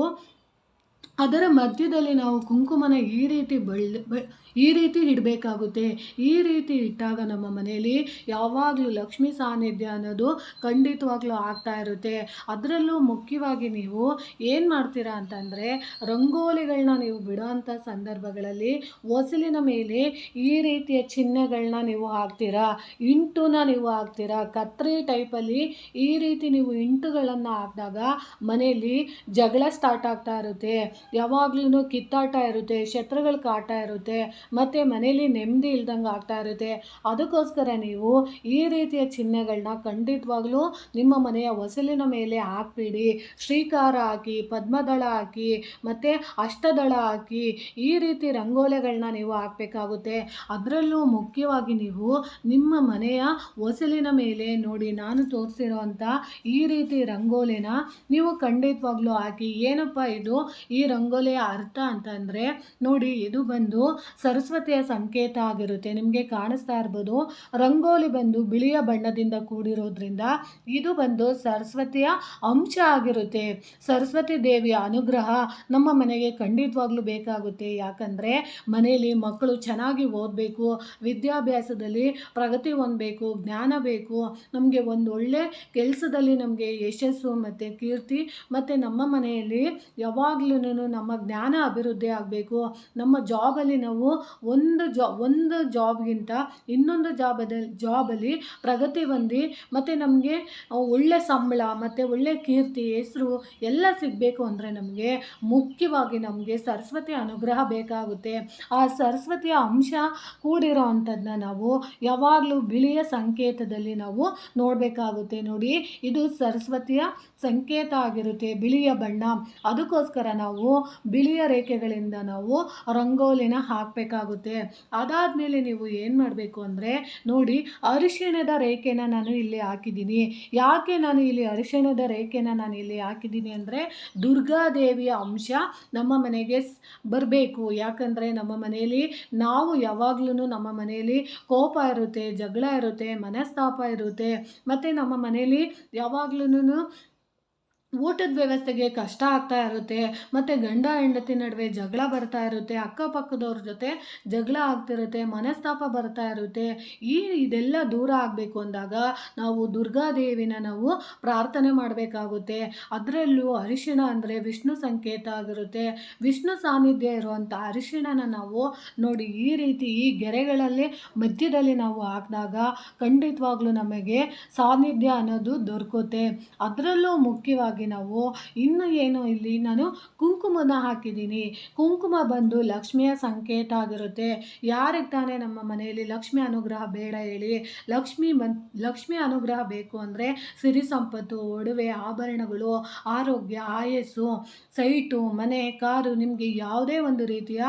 ಅದರ ಮಧ್ಯದಲ್ಲಿ ನಾವು ಕುಂಕುಮನ ಈ ರೀತಿ ಬಳ್ಳ ಈ ರೀತಿ ಇಡಬೇಕಾಗುತ್ತೆ. ಈ ರೀತಿ ಇಟ್ಟಾಗ ನಮ್ಮ ಮನೆಯಲ್ಲಿ ಯಾವಾಗಲೂ ಲಕ್ಷ್ಮೀ ಸಾನ್ನಿಧ್ಯ ಅನ್ನೋದು ಖಂಡಿತವಾಗ್ಲೂ ಆಗ್ತಾ ಇರುತ್ತೆ. ಅದರಲ್ಲೂ ಮುಖ್ಯವಾಗಿ ನೀವು ಏನು ಮಾಡ್ತೀರಾ ಅಂತಂದರೆ ರಂಗೋಲಿಗಳನ್ನ ನೀವು ಬಿಡೋವಂಥ ಸಂದರ್ಭಗಳಲ್ಲಿ ಒಸಲಿನ ಮೇಲೆ ಈ ರೀತಿಯ ಚಿಹ್ನೆಗಳನ್ನ ನೀವು ಹಾಕ್ತೀರಾ? ಇಂಟುನ ನೀವು ಹಾಕ್ತೀರಾ? ಕತ್ರಿ ಟೈಪಲ್ಲಿ ಈ ರೀತಿ ನೀವು ಇಂಟುಗಳನ್ನು ಹಾಕಿದಾಗ ಮನೆಯಲ್ಲಿ ಜಗಳ ಸ್ಟಾರ್ಟ್ ಆಗ್ತಾ ಇರುತ್ತೆ. ಯಾವಾಗ್ಲೂ ಕಿತ್ತಾಟ ಇರುತ್ತೆ, ಶತ್ರುಗಳ ಕಾಟ ಇರುತ್ತೆ, ಮತ್ತು ಮನೇಲಿ ನೆಮ್ಮದಿ ಇಲ್ದಂಗೆ ಆಗ್ತಾ ಇರುತ್ತೆ. ಅದಕ್ಕೋಸ್ಕರ ನೀವು ಈ ರೀತಿಯ ಚಿಹ್ನೆಗಳನ್ನ ಖಂಡಿತವಾಗ್ಲೂ ನಿಮ್ಮ ಮನೆಯ ಹೊಸಲಿನ ಮೇಲೆ ಹಾಕ್ಬಿಡಿ. ಶ್ರೀಕಾರ ಹಾಕಿ, ಪದ್ಮದಳ ಹಾಕಿ, ಮತ್ತು ಅಷ್ಟದಳ ಹಾಕಿ ಈ ರೀತಿ ರಂಗೋಲೆಗಳನ್ನ ನೀವು ಹಾಕಬೇಕಾಗುತ್ತೆ. ಅದರಲ್ಲೂ ಮುಖ್ಯವಾಗಿ ನೀವು ನಿಮ್ಮ ಮನೆಯ ಹೊಸಲಿನ ಮೇಲೆ ನೋಡಿ ನಾನು ತೋರಿಸಿರೋವಂಥ ಈ ರೀತಿ ರಂಗೋಲಿನ ನೀವು ಖಂಡಿತವಾಗ್ಲೂ ಹಾಕಿ. ಏನಪ್ಪ ಇದು? ಈ ರಂಗೋಲಿಯ ಅರ್ಥ ಅಂತಂದರೆ ನೋಡಿ, ಇದು ಬಂದು ಸರಸ್ವತಿಯ ಸಂಕೇತ ಆಗಿರುತ್ತೆ. ನಿಮಗೆ ಕಾಣಿಸ್ತಾ ಇರ್ಬೋದು, ರಂಗೋಲಿ ಬಂದು ಬಿಳಿಯ ಬಣ್ಣದಿಂದ ಕೂಡಿರೋದ್ರಿಂದ ಇದು ಬಂದು ಸರಸ್ವತಿಯ ಅಂಶ ಆಗಿರುತ್ತೆ. ಸರಸ್ವತಿ ದೇವಿಯ ಅನುಗ್ರಹ ನಮ್ಮ ಮನೆಗೆ ಖಂಡಿತವಾಗ್ಲೂ ಬೇಕಾಗುತ್ತೆ. ಯಾಕಂದರೆ ಮನೆಯಲ್ಲಿ ಮಕ್ಕಳು ಚೆನ್ನಾಗಿ ಓದಬೇಕು, ವಿದ್ಯಾಭ್ಯಾಸದಲ್ಲಿ ಪ್ರಗತಿ ಹೊಂದಬೇಕು, ಜ್ಞಾನ ಬೇಕು. ನಮಗೆ ಒಂದು ಒಳ್ಳೆ ಕೆಲಸದಲ್ಲಿ ನಮಗೆ ಯಶಸ್ಸು ಮತ್ತು ಕೀರ್ತಿ ಮತ್ತು ನಮ್ಮ ಮನೆಯಲ್ಲಿ ಯಾವಾಗ್ಲೂ ನಮ್ಮ ಜ್ಞಾನ ಅಭಿವೃದ್ಧಿ ಆಗಬೇಕು. ನಮ್ಮ ಜಾಬಲ್ಲಿ ನಾವು ಒಂದು ಜಾ ಒಂದು ಜಾಬ್ಗಿಂತ ಇನ್ನೊಂದು ಜಾಬದಲ್ಲಿ ಜಾಬಲ್ಲಿ ಪ್ರಗತಿ ಹೊಂದಿ ಮತ್ತು ನಮಗೆ ಒಳ್ಳೆ ಸಂಬಳ ಮತ್ತು ಒಳ್ಳೆ ಕೀರ್ತಿ, ಹೆಸರು ಎಲ್ಲ ಸಿಗಬೇಕು ಅಂದರೆ ನಮಗೆ ಮುಖ್ಯವಾಗಿ ನಮಗೆ ಸರಸ್ವತಿ ಅನುಗ್ರಹ ಬೇಕಾಗುತ್ತೆ. ಆ ಸರಸ್ವತಿಯ ಅಂಶ ಕೂಡಿರೋ ಅಂಥದ್ದನ್ನ ನಾವು ಯಾವಾಗಲೂ ಬಿಳಿಯ ಸಂಕೇತದಲ್ಲಿ ನಾವು ನೋಡಬೇಕಾಗುತ್ತೆ. ನೋಡಿ, ಇದು ಸರಸ್ವತಿಯ ಸಂಕೇತ ಆಗಿರುತ್ತೆ, ಬಿಳಿಯ ಬಣ್ಣ. ಅದಕ್ಕೋಸ್ಕರ ನಾವು ಬಿಳಿಯ ರೇಖೆಗಳಿಂದ ನಾವು ರಂಗೋಲಿನ ಹಾಕಬೇಕಾಗುತ್ತೆ. ಅದಾದಮೇಲೆ ನೀವು ಏನು ಮಾಡಬೇಕು ಅಂದರೆ, ನೋಡಿ, ಅರಿಶಿಣದ ರೇಖೆನ ನಾನು ಇಲ್ಲಿ ಹಾಕಿದ್ದೀನಿ. ಯಾಕೆ ನಾನು ಇಲ್ಲಿ ಅರಿಶಿಣದ ರೇಖೆನ ನಾನು ಇಲ್ಲಿ ಹಾಕಿದ್ದೀನಿ ಅಂದರೆ ದುರ್ಗಾದೇವಿಯ ಅಂಶ ನಮ್ಮ ಮನೆಗೆ ಬರಬೇಕು. ಯಾಕಂದರೆ ನಮ್ಮ ಮನೆಯಲ್ಲಿ ನಾವು ಯಾವಾಗ್ಲೂ ನಮ್ಮ ಮನೆಯಲ್ಲಿ ಕೋಪ ಇರುತ್ತೆ, ಜಗಳ ಇರುತ್ತೆ, ಮನಸ್ತಾಪ ಇರುತ್ತೆ. ಮತ್ತು ನಮ್ಮ ಮನೆಯಲ್ಲಿ ಯಾವಾಗ್ಲೂ ಊಟದ ವ್ಯವಸ್ಥೆಗೆ ಕಷ್ಟ ಆಗ್ತಾ ಇರುತ್ತೆ, ಮತ್ತು ಗಂಡ ಹೆಂಡತಿ ನಡುವೆ ಜಗಳ ಬರ್ತಾ ಇರುತ್ತೆ, ಅಕ್ಕಪಕ್ಕದವ್ರ ಜೊತೆ ಜಗಳ ಆಗ್ತಿರುತ್ತೆ, ಮನಸ್ತಾಪ ಬರ್ತಾ ಇರುತ್ತೆ. ಈ ಇದೆಲ್ಲ ದೂರ ಆಗಬೇಕು ಅಂದಾಗ ನಾವು ದುರ್ಗಾದೇವಿನ ನಾವು ಪ್ರಾರ್ಥನೆ ಮಾಡಬೇಕಾಗುತ್ತೆ. ಅದರಲ್ಲೂ ಅರಿಶಿಣ ಅಂದರೆ ವಿಷ್ಣು ಸಂಕೇತ ಆಗಿರುತ್ತೆ. ವಿಷ್ಣು ಸಾನ್ನಿಧ್ಯ ಇರುವಂಥ ಅರಿಶಿಣನ ನಾವು ನೋಡಿ ಈ ರೀತಿ ಈ ಗೆರೆಗಳಲ್ಲಿ, ಮಧ್ಯದಲ್ಲಿ ನಾವು ಹಾಕಿದಾಗ ಖಂಡಿತವಾಗ್ಲೂ ನಮಗೆ ಸಾನ್ನಿಧ್ಯ ಅನ್ನೋದು ದೊರಕುತ್ತೆ. ಅದರಲ್ಲೂ ಮುಖ್ಯವಾಗಿ ನಾವು ಇನ್ನು ಏನು ಇಲ್ಲಿ ನಾನು ಕುಂಕುಮನ ಹಾಕಿದ್ದೀನಿ. ಕುಂಕುಮ ಬಂದು ಲಕ್ಷ್ಮಿಯ ಸಂಕೇತ ಆಗಿರುತ್ತೆ. ಯಾರಿಗೆ ತಾನೇ ನಮ್ಮ ಮನೆಯಲ್ಲಿ ಲಕ್ಷ್ಮಿ ಅನುಗ್ರಹ ಬೇಡ ಹೇಳಿ, ಲಕ್ಷ್ಮಿ ಬನ್ ಲಕ್ಷ್ಮಿ ಅನುಗ್ರಹ ಬೇಕು ಅಂದರೆ ಸಿರಿ ಸಂಪತ್ತು, ಒಡವೆ, ಆಭರಣಗಳು, ಆರೋಗ್ಯ, ಆಯಸ್ಸು, ಸೈಟು, ಮನೆ, ಕಾರು, ನಿಮಗೆ ಯಾವುದೇ ಒಂದು ರೀತಿಯ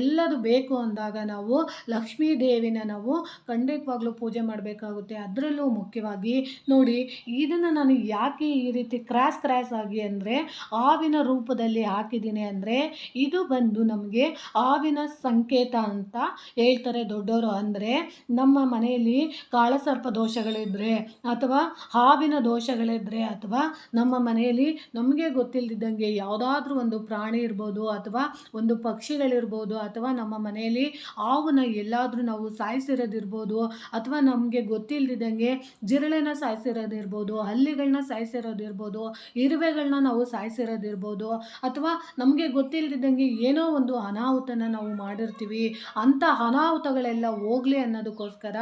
ಎಲ್ಲದು ಬೇಕು ಅಂದಾಗ ನಾವು ಲಕ್ಷ್ಮೀ ದೇವಿನ ನಾವು ಖಂಡಿತವಾಗ್ಲೂ ಪೂಜೆ ಮಾಡಬೇಕಾಗುತ್ತೆ. ಅದರಲ್ಲೂ ಮುಖ್ಯವಾಗಿ ನೋಡಿ, ಇದನ್ನು ನಾನು ಯಾಕೆ ಈ ರೀತಿ ಕ್ರಾಸ್ ಕ್ರಾಸ್ ಆಗಿ ಅಂದರೆ ಆವಿನ ರೂಪದಲ್ಲಿ ಹಾಕಿದ್ದೀನಿ ಅಂದರೆ ಇದು ಬಂದು ನಮಗೆ ಆವಿನ ಸಂಕೇತ ಅಂತ ಹೇಳ್ತಾರೆ ದೊಡ್ಡವರು ಅಂದರೆ ನಮ್ಮ ಮನೆಯಲ್ಲಿ ಕಾಳಸರ್ಪ ದೋಷಗಳಿದ್ದರೆ ಅಥವಾ ಹಾವಿನ ದೋಷಗಳಿದ್ದರೆ ಅಥವಾ ನಮ್ಮ ಮನೆಯಲ್ಲಿ ನಮಗೆ ಗೊತ್ತಿಲ್ಲದಿದ್ದಂಗೆ ಯಾವುದಾದ್ರೂ ಒಂದು ಪ್ರಾಣಿ ಇರ್ಬೋದು ಅಥವಾ ಒಂದು ಪಕ್ಷಿಗಳಿರ್ಬೋದು ಅಥವಾ ನಮ್ಮ ಮನೆಯಲ್ಲಿ ಹಾವನ್ನ ಎಲ್ಲಾದರೂ ನಾವು ಸಾಯಿಸಿರೋದಿರ್ಬೋದು ಅಥವಾ ನಮಗೆ ಗೊತ್ತಿಲ್ಲದಿದ್ದಂಗೆ ಜಿರಳೆನ ಸಾಯಿಸಿರೋದಿರ್ಬೋದು, ಹಲ್ಲಿಗಳನ್ನ ಸಾಯಿಸಿರೋದಿರ್ಬೋದು ಇರುವೆಗಳನ್ನ ನಾವು ಸಾಯಿಸಿರೋದಿರ್ಬೋದು, ಅಥವಾ ನಮಗೆ ಗೊತ್ತಿಲ್ಲದಿದ್ದಂಗೆ ಏನೋ ಒಂದು ಅನಾಹುತನ ನಾವು ಮಾಡಿರ್ತೀವಿ ಅಂಥ ಅನಾಹುತಗಳೆಲ್ಲ ಹೋಗಲಿ ಅನ್ನೋದಕ್ಕೋಸ್ಕರ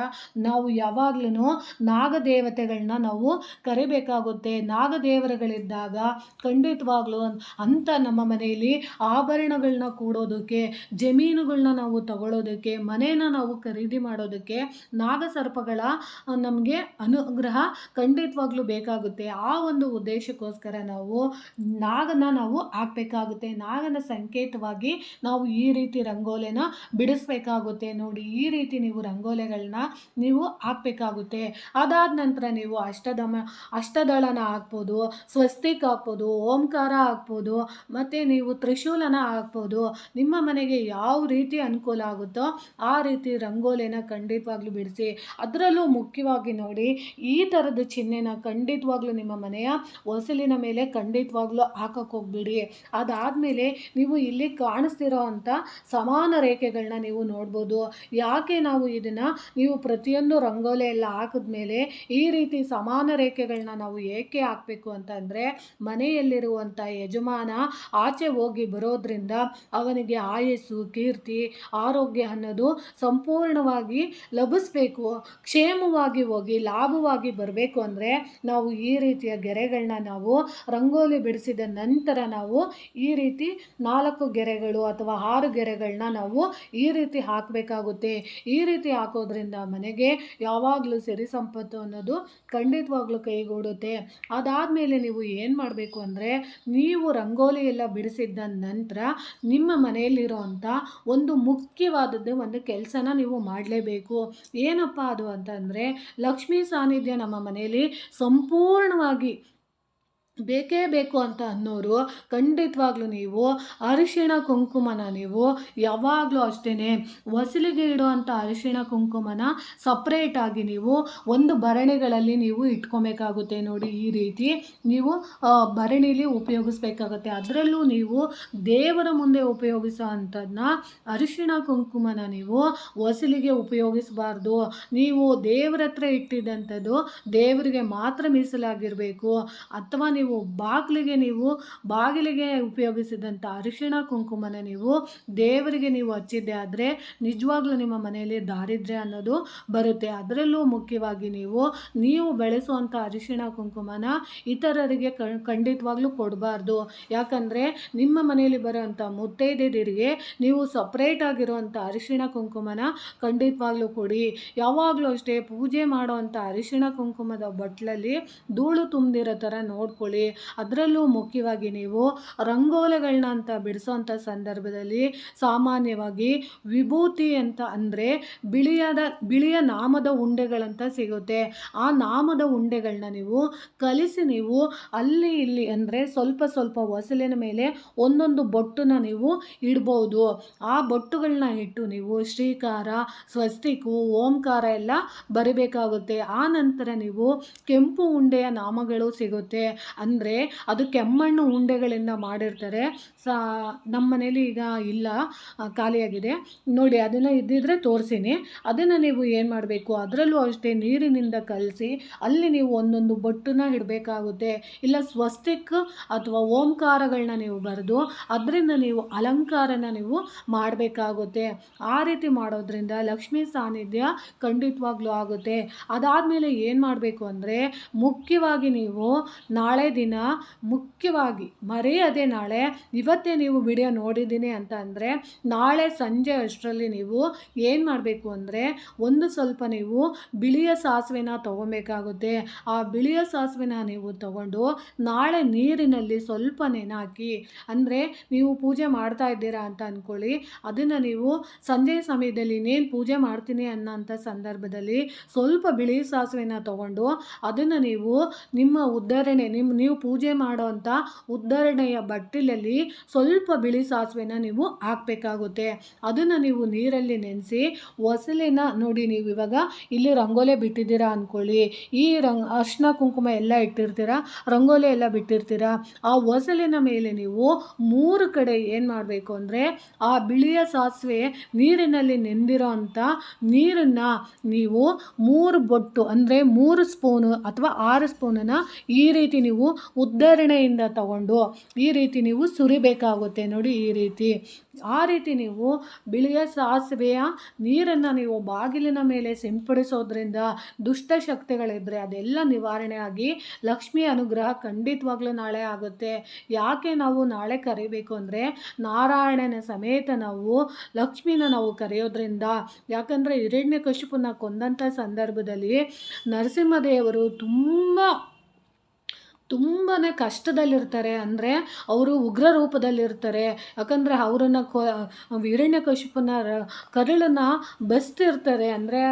ನಾವು ಯಾವಾಗ್ಲೂ ನಾಗದೇವತೆಗಳನ್ನ ನಾವು ಕರಿಬೇಕಾಗುತ್ತೆ. ನಾಗದೇವರುಗಳಿದ್ದಾಗ ಖಂಡಿತವಾಗ್ಲೂ ಅಂಥ ನಮ್ಮ ಮನೆಯಲ್ಲಿ ಆಭರಣಗಳನ್ನ ಕೂಡೋದಕ್ಕೆ ಜಮೀನುಗಳನ್ನ ನಾವು ತಗೊಳ್ಳೋದಕ್ಕೆ ಮನೇನ ನಾವು ಖರೀದಿ ಮಾಡೋದಕ್ಕೆ ನಾಗಸರ್ಪಗಳ ನಮಗೆ ಅನುಗ್ರಹ ಖಂಡಿತವಾಗ್ಲೂ ಬೇಕಾಗುತ್ತೆ. ಆ ಒಂದು ಉದ್ದೇಶಕ್ಕೋಸ್ಕರ ನಾವು, ನಾಗನ ನಾವು ಹಾಕ್ಬೇಕಾಗುತ್ತೆ. ನಾಗನ ಸಂಕೇತವಾಗಿ ನಾವು ಈ ರೀತಿ ರಂಗೋಲೆನ ಬಿಡಿಸ್ಬೇಕಾಗುತ್ತೆ. ನೋಡಿ, ಈ ರೀತಿ ನೀವು ರಂಗೋಲೆಗಳನ್ನ ನೀವು ಹಾಕ್ಬೇಕಾಗುತ್ತೆ. ಅದಾದ ನಂತರ ನೀವು ಅಷ್ಟದಮ, ಅಷ್ಟದಳನ ಹಾಕ್ಬೋದು, ಸ್ವಸ್ತಿಕ್ ಹಾಕ್ಬೋದು, ಓಂಕಾರ ಹಾಕ್ಬೋದು, ಮತ್ತು ನೀವು ತ್ರಿಶೂಲನ ಹಾಕ್ಬೋದು. ನಿಮ್ಮ ಮನೆಗೆ ಯಾವ ರೀತಿ ಅನುಕೂಲ ಆಗುತ್ತೋ ಆ ರೀತಿ ರಂಗೋಲೆನ ಖಂಡಿತವಾಗ್ಲೂ ಬಿಡಿಸಿ. ಅದರಲ್ಲೂ ಮುಖ್ಯವಾಗಿ ನೋಡಿ, ಈ ಥರದ ಚಿಹ್ನೆನ ಖಂಡಿತವಾಗ್ಲೂ ನಿಮ್ಮ ಮನೆಯ ಹೊಸಲಿನ ಮೇಲೆ ಖಂಡಿತವಾಗ್ಲೂ ಹಾಕಕ್ಕೆ ಹೋಗ್ಬಿಡಿ. ಅದಾದಮೇಲೆ ನೀವು ಇಲ್ಲಿ ಕಾಣಿಸ್ತಿರೋ ಅಂಥ ಸಮಾನ ರೇಖೆಗಳನ್ನ ನೀವು ನೋಡ್ಬೋದು. ಯಾಕೆ ನಾವು ಇದನ್ನು ನೀವು ಪ್ರತಿಯೊಂದು ರಂಗೋಲೆ ಎಲ್ಲ ಹಾಕಿದ್ಮೇಲೆ ಈ ರೀತಿ ಸಮಾನ ರೇಖೆಗಳನ್ನ ನಾವು ಏಕೆ ಹಾಕಬೇಕು ಅಂತಂದರೆ ಮನೆಯಲ್ಲಿರುವಂಥ ಯಜಮಾನ ಆಚೆ ಹೋಗಿ ಬರೋದ್ರಿಂದ ಅವನಿಗೆ ಆಯಸ್ಸು, ಕೀರ್ತಿ, ಆರೋಗ್ಯ ಅನ್ನೋದು ಸಂಪೂರ್ಣವಾಗಿ ಲಭಿಸ್ಬೇಕು. ಕ್ಷೇಮವಾಗಿ ಹೋಗಿ, ಲಾಭವಾಗಿ ಬರಬೇಕು ಅಂದರೆ ನಾವು ಈ ರೀತಿಯ ಗೆರೆಗಳನ್ನ ನಾವು ರಂಗೋಲಿ ಬಿಡಿಸಿದ ನಂತರ ನಾವು ಈ ರೀತಿ ನಾಲ್ಕು ಗೆರೆಗಳು ಅಥವಾ ಆರು ಗೆರೆಗಳನ್ನ ನಾವು ಈ ರೀತಿ ಹಾಕಬೇಕಾಗುತ್ತೆ. ಈ ರೀತಿ ಹಾಕೋದ್ರಿಂದ ಮನೆಗೆ ಯಾವಾಗಲೂ ಸಿರಿ ಸಂಪತ್ತು ಅನ್ನೋದು ಖಂಡಿತವಾಗ್ಲೂ ಕೈಗೂಡುತ್ತೆ. ಅದಾದಮೇಲೆ ನೀವು ಏನು ಮಾಡಬೇಕು ಅಂದರೆ ನೀವು ರಂಗೋಲಿ ಎಲ್ಲ ಬಿಡಿಸಿದ್ದ ನಂತರ ನಿಮ್ಮ ಮನೆಯಲ್ಲಿರೋವಂಥ ಒಂದು ಮುಖ್ಯವಾದದ್ದು ಒಂದು ಕೆಲಸನ ನೀವು ಮಾಡಲೇಬೇಕು. ಏನಪ್ಪ ಅದು ಅಂತಂದರೆ ಲಕ್ಷ್ಮೀ ಸಾನ್ನಿಧ್ಯ ನಮ್ಮ ಮನೆಯಲ್ಲಿ ಸಂಪೂರ್ಣವಾಗಿ ಬೇಕೇ ಬೇಕು ಅಂತ ಅನ್ನೋರು ಖಂಡಿತವಾಗ್ಲೂ ನೀವು ಅರಿಶಿಣ ಕುಂಕುಮನ ನೀವು ಯಾವಾಗಲೂ ಅಷ್ಟೇ ಹೊಸಲಿಗೆ ಇಡುವಂಥ ಅರಿಶಿಣ ಕುಂಕುಮನ ಸಪ್ರೇಟಾಗಿ ನೀವು ಒಂದು ಭರಣಿಗಳಲ್ಲಿ ನೀವು ಇಟ್ಕೊಬೇಕಾಗುತ್ತೆ ನೋಡಿ ಈ ರೀತಿ. ನೀವು ಭರಣಿಲಿ ಉಪಯೋಗಿಸ್ಬೇಕಾಗತ್ತೆ. ಅದರಲ್ಲೂ ನೀವು ದೇವರ ಮುಂದೆ ಉಪಯೋಗಿಸೋ ಅರಿಶಿಣ ಕುಂಕುಮನ ನೀವು ಹೊಸಲಿಗೆ ಉಪಯೋಗಿಸಬಾರ್ದು. ನೀವು ದೇವರ ಹತ್ರ ಇಟ್ಟಿದ್ದಂಥದ್ದು ದೇವರಿಗೆ ಮಾತ್ರ ಮೀಸಲಾಗಿರಬೇಕು. ಅಥವಾ ನೀವು ಬಾಗಿಲಿಗೆ ನೀವು, ಬಾಗಿಲಿಗೆ ಉಪಯೋಗಿಸಿದಂಥ ಅರಿಶಿಣ, ಕುಂಕುಮನ ನೀವು ದೇವರಿಗೆ ನೀವು ಹಚ್ಚಿದ್ದೆ ಆದರೆ ನಿಜವಾಗ್ಲೂ ನಿಮ್ಮ ಮನೆಯಲ್ಲಿ ದಾರಿದ್ರ್ಯ ಅನ್ನೋದು ಬರುತ್ತೆ. ಅದರಲ್ಲೂ ಮುಖ್ಯವಾಗಿ ನೀವು ನೀವು ಬೆಳೆಸುವಂಥ ಅರಿಶಿಣ, ಕುಂಕುಮನ ಇತರರಿಗೆ ಖಂಡಿತವಾಗ್ಲೂ ಕೊಡಬಾರ್ದು. ಯಾಕಂದರೆ ನಿಮ್ಮ ಮನೆಯಲ್ಲಿ ಬರೋವಂಥ ಮುತ್ತೈದೆಯರಿಗೆ ನೀವು ಸಪ್ರೇಟ್ ಆಗಿರುವಂಥ ಅರಿಶಿಣ, ಕುಂಕುಮನ ಖಂಡಿತವಾಗ್ಲೂ ಕೊಡಿ. ಯಾವಾಗಲೂ ಅಷ್ಟೇ ಪೂಜೆ ಮಾಡುವಂಥ ಅರಿಶಿಣ, ಕುಂಕುಮದ ಬಟ್ಲಲ್ಲಿ ಧೂಳು ತುಂಬಿರೋ ಥರ ನೋಡ್ಕೊಳ್ಳಿ. ಅದರಲ್ಲೂ ಮುಖ್ಯವಾಗಿ ನೀವು ರಂಗೋಲಿಗಳನ್ನ ಅಂತ ಬಿಡಿಸೋಂಥ ಸಂದರ್ಭದಲ್ಲಿ ಸಾಮಾನ್ಯವಾಗಿ ವಿಭೂತಿ ಅಂತ ಅಂದರೆ ಬಿಳಿಯದ, ಬಿಳಿಯ ನಾಮದ ಉಂಡೆಗಳಂತ ಸಿಗುತ್ತೆ. ಆ ನಾಮದ ಉಂಡೆಗಳನ್ನ ನೀವು ಕಲಿಸಿ ನೀವು ಅಲ್ಲಿ ಇಲ್ಲಿ ಅಂದರೆ ಸ್ವಲ್ಪ ಸ್ವಲ್ಪ ಹೊಸಲಿನ ಮೇಲೆ ಒಂದೊಂದು ಬೊಟ್ಟನ್ನ ನೀವು ಇಡ್ಬೋದು. ಆ ಬೊಟ್ಟುಗಳನ್ನ ಇಟ್ಟು ನೀವು ಶ್ರೀಕಾರ, ಸ್ವಸ್ತಿಕು, ಓಂಕಾರ ಎಲ್ಲ ಬರಿಬೇಕಾಗುತ್ತೆ. ಆ ನಂತರ ನೀವು ಕೆಂಪು ಉಂಡೆಯ ನಾಮಗಳು ಸಿಗುತ್ತೆ. ಅಂದರೆ ಅದು ಕೆಮ್ಮಣ್ಣು ಉಂಡೆಗಳಿಂದ ಮಾಡಿರ್ತಾರೆ. ಸಾ, ನಮ್ಮ ಮನೇಲಿ ಈಗ ಇಲ್ಲ. ಖಾಲಿಯಾಗಿದೆ. ನೋಡಿ, ಅದನ್ನು ಇದ್ದಿದ್ರೆ ತೋರಿಸಿನಿ. ಅದನ್ನು ನೀವು ಏನು ಮಾಡಬೇಕು? ಅದರಲ್ಲೂ ಅಷ್ಟೇ ನೀರಿನಿಂದ ಕಲಸಿ, ಅಲ್ಲಿ ನೀವು ಒಂದೊಂದು ಬೊಟ್ಟನ್ನ ಇಡಬೇಕಾಗುತ್ತೆ. ಇಲ್ಲ ಸ್ವಸ್ತಿಕ್ ಅಥವಾ ಓಂಕಾರಗಳನ್ನ ನೀವು ಬರೆದು, ಅದರಿಂದ ನೀವು ಅಲಂಕಾರನ ನೀವು ಮಾಡಬೇಕಾಗುತ್ತೆ. ಆ ರೀತಿ ಮಾಡೋದ್ರಿಂದ ಲಕ್ಷ್ಮೀ ಸಾನ್ನಿಧ್ಯ ಖಂಡಿತವಾಗ್ಲೂ ಆಗುತ್ತೆ. ಅದಾದಮೇಲೆ ಏನು ಮಾಡಬೇಕು ಅಂದರೆ, ಮುಖ್ಯವಾಗಿ ನೀವು ನಾಳೆ ದಿನ ಮುಖ್ಯವಾಗಿ ಮರೆಯದೆ ನಾಳೆ ಇವತ್ತೇ ನೀವು ವಿಡಿಯೋ ನೋಡಿದ್ದೀನಿ ಅಂತ ಅಂದರೆ ನಾಳೆ ಸಂಜೆ ಅಷ್ಟರಲ್ಲಿ ನೀವು ಏನು ಮಾಡಬೇಕು ಅಂದರೆ ಒಂದು ಸ್ವಲ್ಪ ನೀವು ಬಿಳಿಯ ಸಾಸಿವೆನ ತೊಗೊಬೇಕಾಗುತ್ತೆ. ಆ ಬಿಳಿಯ ಸಾಸಿವೆನ ನೀವು ತಗೊಂಡು ನಾಳೆ ನೀರಿನಲ್ಲಿ ಸ್ವಲ್ಪ ನೆನಾಕಿ ಅಂದರೆ ನೀವು ಪೂಜೆ ಮಾಡ್ತಾ ಇದ್ದೀರಾ ಅಂತ ಅಂದ್ಕೊಳ್ಳಿ ಅದನ್ನು ನೀವು ಸಂಜೆ ಸಮಯದಲ್ಲಿ ಇನ್ನೇನು ಪೂಜೆ ಮಾಡ್ತೀನಿ ಅನ್ನೋಂಥ ಸಂದರ್ಭದಲ್ಲಿ ಸ್ವಲ್ಪ ಬಿಳಿ ಸಾಸಿವೆನ ತಗೊಂಡು ಅದನ್ನು ನೀವು ನಿಮ್ಮ ಉದ್ಧರಣೆ ನಿಮ್ಮ ನೀವು ಪೂಜೆ ಮಾಡೋವಂಥ ಉದ್ಧರಣೆಯ ಬಟ್ಟಲಲ್ಲಿ ಸ್ವಲ್ಪ ಬಿಳಿ ಸಾಸಿವೆನ ನೀವು ಹಾಕಬೇಕಾಗುತ್ತೆ. ಅದನ್ನು ನೀವು ನೀರಲ್ಲಿ ನೆನೆಸಿ ಒಸಲಿನ ನೋಡಿ ನೀವು ಇವಾಗ ಇಲ್ಲಿ ರಂಗೋಲೆ ಬಿಟ್ಟಿದ್ದೀರಾ ಅಂದ್ಕೊಳ್ಳಿ ಈ ರಂಗ್ ಅರ್ಶಿನ ಕುಂಕುಮ ಎಲ್ಲ ಇಟ್ಟಿರ್ತೀರಾ? ರಂಗೋಲೆ ಎಲ್ಲ ಬಿಟ್ಟಿರ್ತೀರಾ? ಆ ಒಸಲಿನ ಮೇಲೆ ನೀವು ಮೂರು ಕಡೆ ಏನು ಮಾಡಬೇಕು ಅಂದರೆ, ಆ ಬಿಳಿಯ ಸಾಸಿವೆ ನೀರಿನಲ್ಲಿ ನೆಂದಿರೋ ಅಂಥ ನೀರನ್ನು ನೀವು ಮೂರು ಬೊಟ್ಟು ಅಂದರೆ ಮೂರು ಸ್ಪೂನು ಅಥವಾ ಆರು ಸ್ಪೂನನ್ನು ಈ ರೀತಿ ನೀವು ಉದ್ಧರಣೆಯಿಂದ ತಗೊಂಡು ಈ ರೀತಿ ನೀವು ಸುರಿಬೇಕಾಗುತ್ತೆ ನೋಡಿ ಈ ರೀತಿ. ಆ ರೀತಿ ನೀವು ಬಿಳಿಯ ಸಾಸಿವೆಯ ನೀರನ್ನು ನೀವು ಬಾಗಿಲಿನ ಮೇಲೆ ಸಿಂಪಡಿಸೋದ್ರಿಂದ ದುಷ್ಟ ಶಕ್ತಿಗಳಿದ್ದರೆ ಅದೆಲ್ಲ ನಿವಾರಣೆ ಆಗಿ ಲಕ್ಷ್ಮಿ ಅನುಗ್ರಹ ಖಂಡಿತವಾಗ್ಲೂ ನಾಳೆ ಆಗುತ್ತೆ. ಯಾಕೆ ನಾವು ನಾಳೆ ಕರಿಬೇಕು ಅಂದರೆ ನಾರಾಯಣನ ಸಮೇತ ನಾವು ಲಕ್ಷ್ಮಿನ ನಾವು ಕರೆಯೋದ್ರಿಂದ. ಯಾಕಂದರೆ ಹಿರಣ್ಯಕಶಿಪುನ ಕೊಂದಂಥ ಸಂದರ್ಭದಲ್ಲಿ ನರಸಿಂಹದೇವರು ತುಂಬ ತುಂಬಾ ಕಷ್ಟದಲ್ಲಿರ್ತಾರೆ ಅಂದರೆ ಅವರು ಉಗ್ರ ರೂಪದಲ್ಲಿರ್ತಾರೆ. ಯಾಕಂದರೆ ಅವರನ್ನು ಕೊ ಹಿರಣ್ಯಕಶಿಪನ ಕರುಳನ್ನು ಬಸ್ತಿರ್ತಾರೆ. ಅಂದರೆ